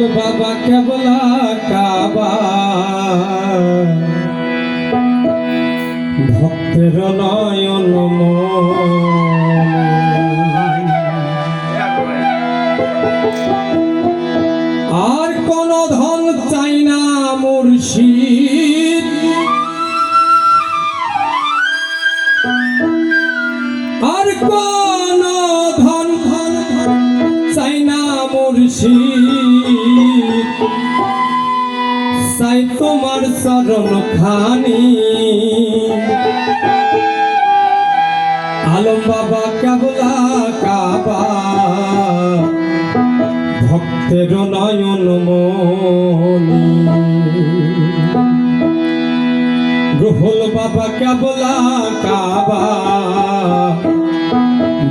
বল বাবা কেবলা কাবা। ভক্তের নয় চরণ খানি। আলম বাবা কেবলা কাবা। ভক্তের নয়ন মনি। গ্রহল বাবা কেবলা কাবা।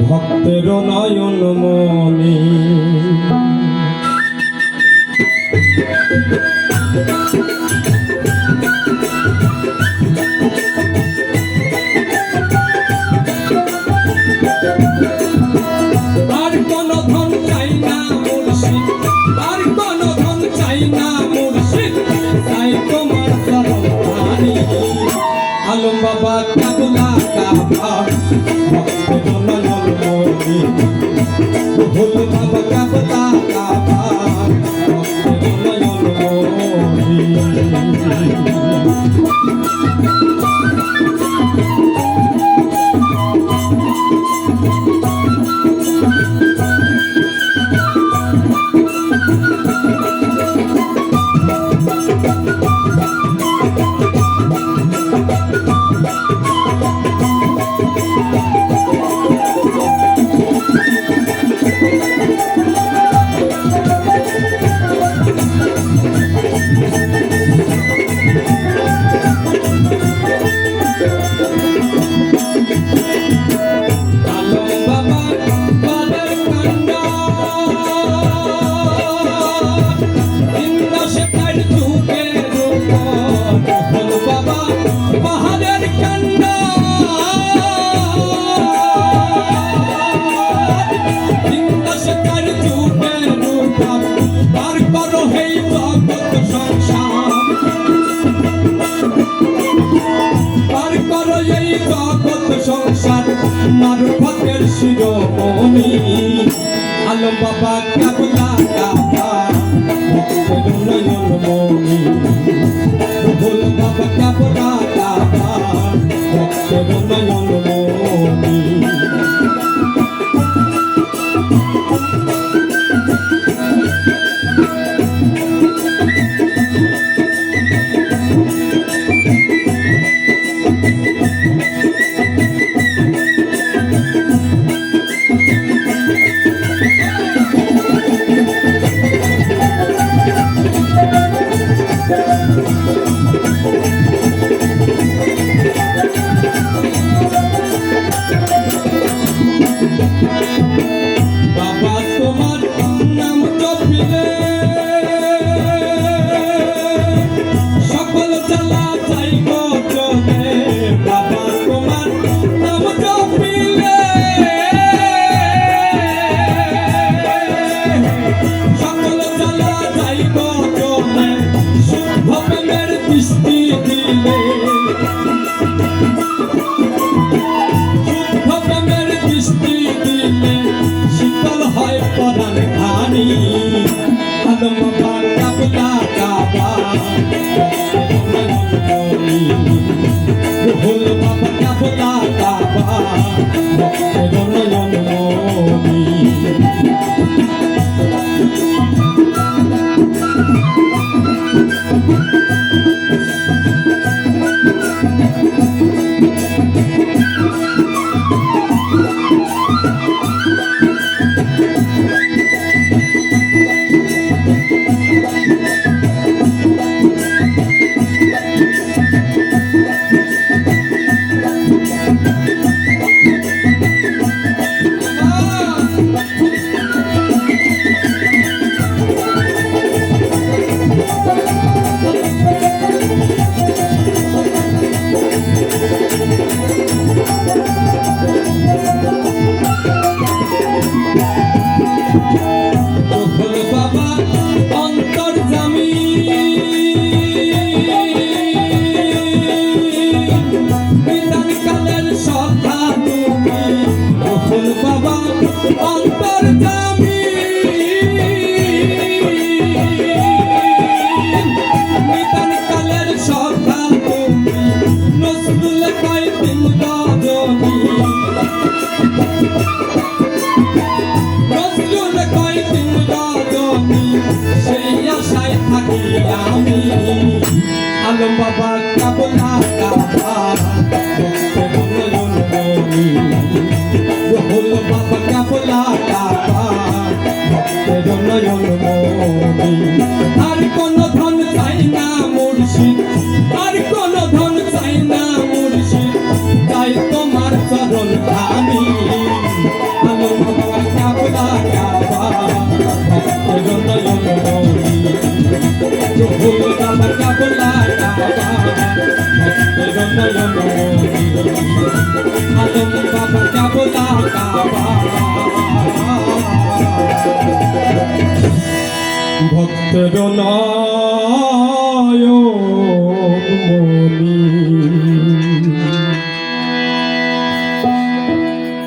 ভক্তের নয়ন মনি। Alam ba bakit Thank you. Alam বাবা কাবলা কাবা ভক্তে মঙ্গলন মনি রহল বাবা কাবলা কাবা ভক্তে নয়ন ভক্তের নয়